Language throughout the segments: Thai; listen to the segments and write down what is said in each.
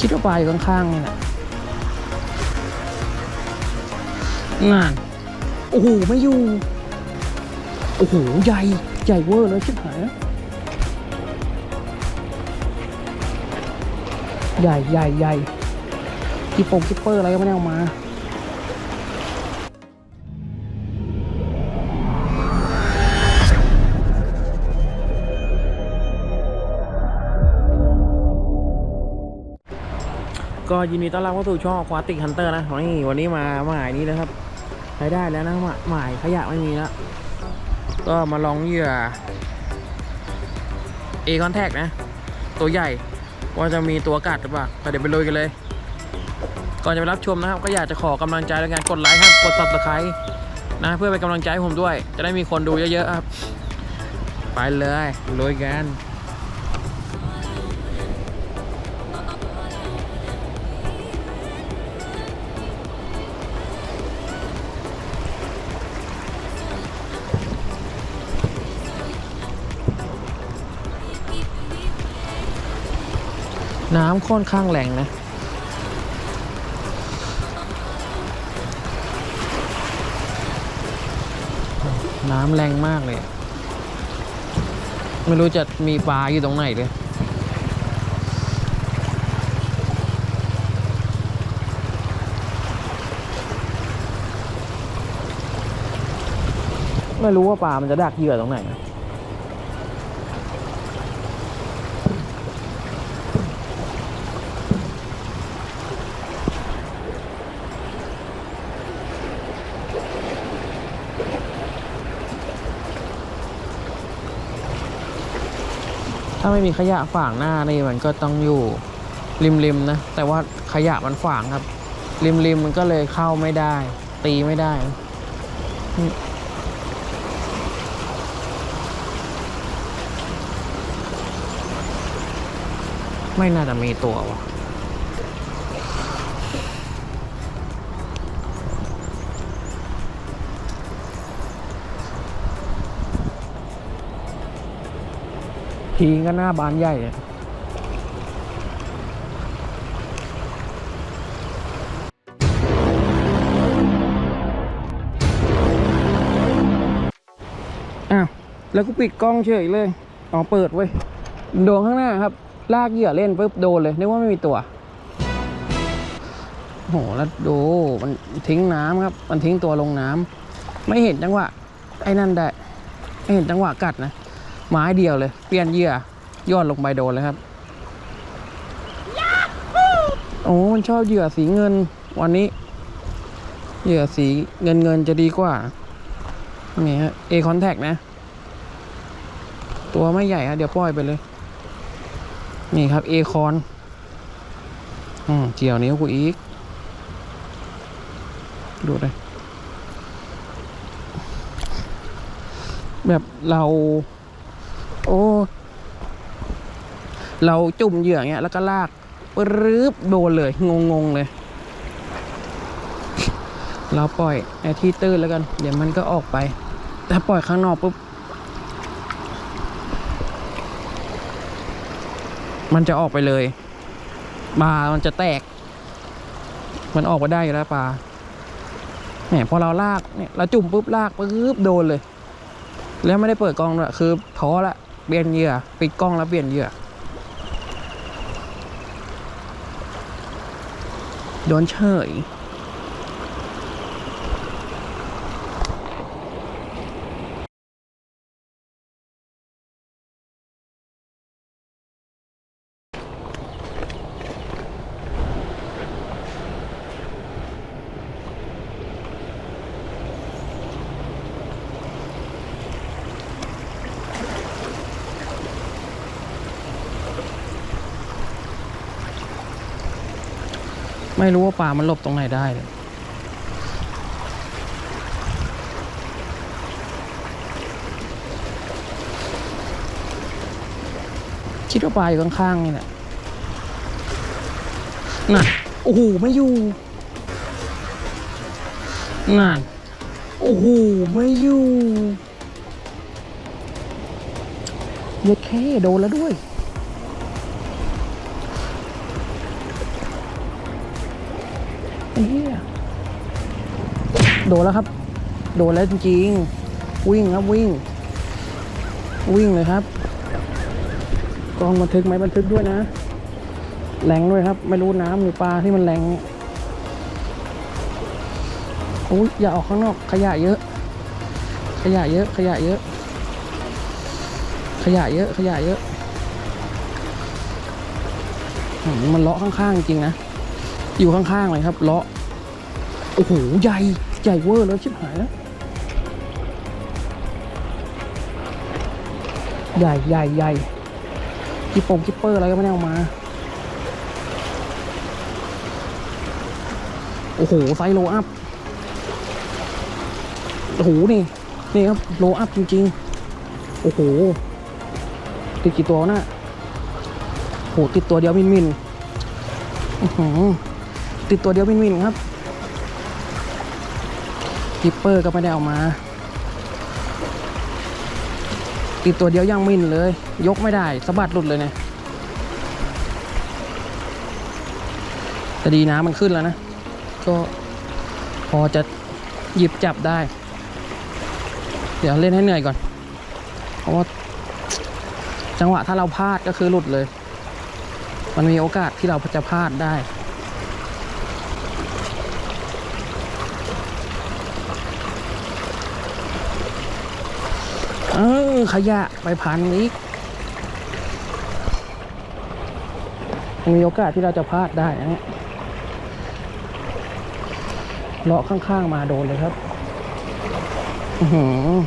คิดว่าปลาอยู่ข้างๆนี่แหละนั่นโอ้โห ไม่อยู่ โอ้โห ใหญ่ ใหญ่เวอร์เลยชิบหายใหญ่ใหญ่ใหญ่กีปงกิปเปอร์อะไรก็ไม่ได้เอามา ก็ยินดีต้อนรับเข้าสู่ช่องควาติกฮันเตอร์นะนี่วันนี้มาหมายนี้นะครับใช้ได้แล้วนะหมายหมายขยะไม่มีแล้ว ก็มาลองเหยื่อ A contact นะ ตัวใหญ่ว่าจะมีตัวกัดหรือเปล่าเดี๋ยวไปลุยกันเลย ก่อนจะไปรับชมนะครับ ก็อยากจะขอกำลังใจแล้วกันกดไลค์ครับกด subscribe นะเพื่อเป็นกำลังใจให้ผมด้วย จะได้มีคนดูเยอะๆครับ ไปเลยลุยกัน น้ำค่อนข้างแรงนะ น้ำแรงมากเลย ไม่รู้จะมีปลาอยู่ตรงไหนเลยไม่รู้ว่าปลามันจะดักเหยื่อตรงไหนนะาไม่มีขยะฝางหน้านี่มันก็ต้องอยู่ริมๆนะ แต่ว่าขยะมันฝางครับ ริมๆมันก็เลยเข้าไม่ได้ ตีไม่ได้ไม่น่าจะมีตัววะ ทีก็หน้าบานใหญ่เลยอ้าวแล้วก็ปิดกล้องเฉยเลย อ๋อเปิดเว้ยโดนข้างหน้าครับ ลากเหยื่อเล่นปุ๊บโดนเลยนึกว่าไม่มีตัวโหแล้วดูมันทิ้งน้ำครับ มันทิ้งตัวลงน้ำไม่เห็นจังหวะไอ้นั่นได้ไม่เห็นจังหวะกัดนะ ไม้เดียวเลย เปลี่ยนเหยื่อยอดลงไปโดนเลยครับ โอ้มันชอบเหยื่อสีเงิน วันนี้ เหยื่อสีเงินเงินจะดีกว่า นี่ฮะ A contact นะ ตัวไม่ใหญ่ฮะเดี๋ยวปล่อยไปเลย นี่ครับ A con อืมเกี่ยวนิ้วกูอีก ดูเลยแบบเรา โอ้ เราจุ่มเหยื่ออย่างเงี้ย แล้วก็ลากรึบโดนเลย งงๆเลย เราปล่อยไอ้ที่ตื้นแล้วกัน เดี๋ยวมันก็ออกไปถ้าปล่อยข้างนอกปุ๊บ มันจะออกไปเลยปลามันจะแตก มันออกมาได้อยู่แล้วปลาเนี่ยพอเราลากเนี่ยเราจุ่มปุ๊บลากปุ๊บโดนเลย แล้วไม่ได้เปิดกองด้วยคือท้อละ เปลี่ยนเหยื่อปิดกล้องแล้วเปลี่ยนเหยื่อโดนเฉย ไม่รู้ว่าปลามันหลบตรงไหนได้เลยคิดว่าปลาอยู่ข้างๆนี่แหละน่ะโอ้โหไม่อยู่นั่นโอ้โหไม่อยู่เย็ดแค่โดนแล้วด้วย เฮียโดนแล้วครับ โดนแล้วจริงๆวิ่งครับวิ่ง วิ่งเลยครับกล้องบันทึกไหมบันทึกด้วยนะแรงด้วยครับ ไม่รู้น้ำหรือปลาที่มันแรงเนี่ยโอ้ยอย่าออกข้างนอก ขยะเยอะ ขยะเยอะ ขยะเยอะ ขยะเยอะ ขยะเยอะ มันเลาะข้างๆจริงนะ อยู่ข้างๆเลยครับเลาะโอ้โหใหญ่ใหญ่เวอร์เลยชิบหายแล้วใหญ่ใหญ่ใหญ่กิปปงกิปเปอร์อะไรก็ไม่ได้เอามา โอ้โห ไซโลอัพ โอ้โห นี่ นี่ครับ โลอัพจริง ๆ โอ้โห ติดกี่ตัววะน่ะโอ้โห ติดตัวเดียวมินมินอื้อหือ ติดตัวเดียวมินมินครับกิปเปอร์ก็ไม่ได้เอามา ติดตัวเดียวยังมินเลย ยกไม่ได้สะบัดหลุดเลยเนี่ยแต่ดีน้ำมันขึ้นแล้วนะ ก็พอจะหยิบจับได้ เดี๋ยวเล่นให้เหนื่อยก่อน เพราะว่าจังหวะถ้าเราพลาดก็คือหลุดเลย มันมีโอกาสที่เราจะพลาดได้ เออ ขยะไปพันอีกมีโอกาสที่เราจะพลาดได้นะเนี่ยเลาะข้างๆมาโดนเลยครับ อือหือ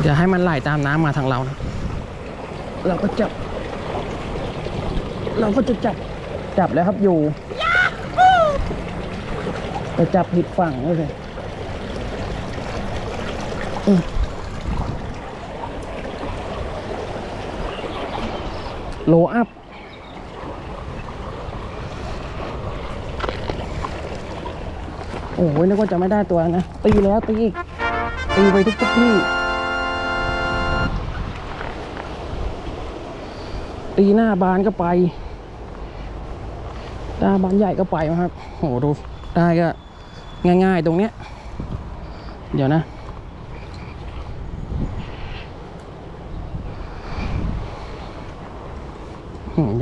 เดี๋ยวให้มันไหลตามน้ำมาทางเรานะ เราก็จับ เราก็จะจับ จับแล้วครับอยู่แต่จับผิดฝั่งเลยโลอัพโอ้ยนึกว่าจะไม่ได้ตัวนะ ตีแล้วตีอีก ตีไปทุกทุกที่ ตีหน้าบานก็ไป หน้าบ้านใหญ่ก็ไปนะครับโหดูได้ก็ง่าย ๆ ตรงเนี้ย เดี๋ยวนะ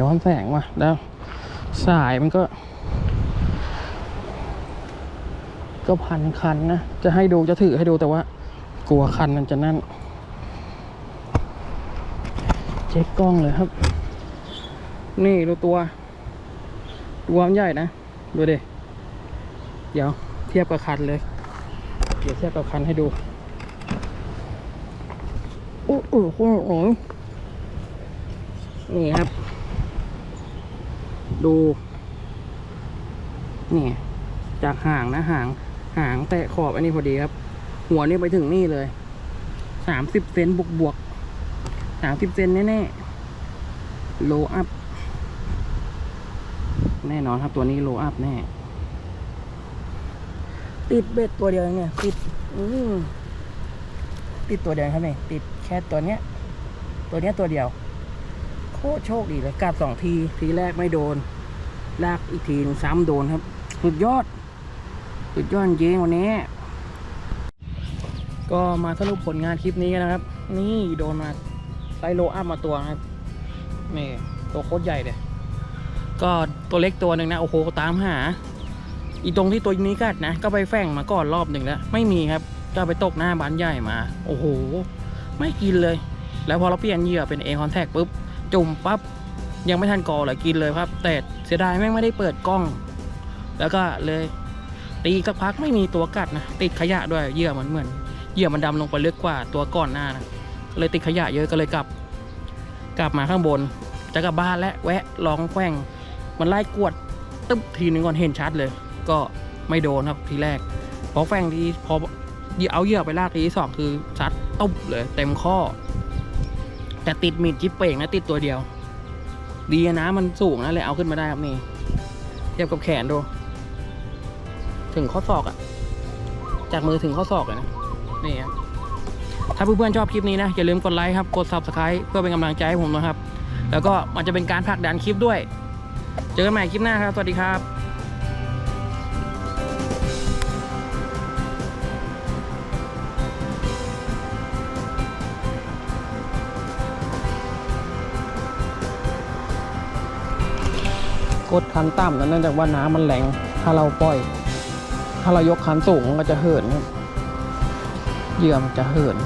ย้อนแสงว่ะ แล้วสายมันก็ ก็พันคันนะ จะให้ดูจะถือให้ดูแต่ว่า กลัวคันมันจะนั่น เช็คกล้องเลยครับ นี่ดูตัว ตัวมันใหญ่นะ ดูดิ เดี๋ยวเทียบกับคันเลย เดี๋ยวเทียบกับคันให้ดู โอ้โหโอ้โหนี่ครับ ดู นี่ จากห่างนะห่างหางแตะขอบอันนี้พอดีครับ หัวนี่ไปถึงนี่เลยสามสิบเซนบวกบวกสามสิบเซนแน่ๆ โลอัพ แน่นอนครับตัวนี้โลอัพแน่ ติดเบ็ดตัวเดียวเองเนี่ยติดอืมติดตัวเดียวครับเนี่ยติดแค่ตัวเนี้ย ตัวเนี้ยตัวเดียว โคตรโชคดีเลยกัดสองที ทีแรกไม่โดน ลากอีกทีนึงซ้ำโดนครับ สุดยอด สุดยอดจริงวันนี้ ก็มาสรุปผลงานคลิปนี้กันนะครับ นี่โดนมาไซโลอัพมาตัวครับนี่ตัวโคตรใหญ่เลยก็ ตัวเล็กตัวหนึ่งนะโอ้โหตามหา อีตรงที่ตัวนี้กัดนะ ก็ไปแฝงมาก่อนรอบหนึ่งแล้วไม่มีครับก็ไปตกหน้าบ้านใหญ่มา โอ้โห ไม่กินเลย แล้วพอเราเปลี่ยนเหยื่อเป็นเอคอนแทคปุ๊บ จุ่มปั๊บ ยังไม่ทันกอเลยกินเลยครับ แต่เสียดายแม่งไม่ได้เปิดกล้อง แล้วก็เลยตีสักพักไม่มีตัวกัดนะ ติดขยะด้วยเหยื่อมันเหมือนเหยื่อมันดำลงไปลึกกว่าตัวก่อนหน้านะเลยติดขยะเยอะก็เลยกลับ กลับมาข้างบน จะกลับบ้านและแวะลองแฝง มันไล่กวดตึ๊บทีนึงก่อนเห็นชัดเลย ก็ไม่โดนครับทีแรก พอแฝงทีพอเอาเหยื่อไปลากทีที่สองคือชัดตุ๊บเลยเต็มข้อ แต่ติดมีดจิ๊บเป่งนะติดตัวเดียว ดีนะมันสูงนะเลยเอาขึ้นมาได้ครับนี่ เทียบกับแขนดู ถึงข้อศอกอะจากมือถึงข้อศอกเลยนะนี่ครับถ้าเพื่อนๆชอบคลิปนี้นะ อย่าลืมกดไลค์ครับ กด subscribe เพื่อเป็นกำลังใจให้ผมนะครับ แล้วก็มันจะเป็นการผลักดันคลิปด้วย เจอกันใหม่คลิปหน้าครับ สวัสดีครับกดคันต่ำนั้นเนื่องจากว่าน้ำมันแรงถ้าเราปล่อย ถ้าเรายกคันสูงมันก็จะเหินเหยื่อมันจะเหิน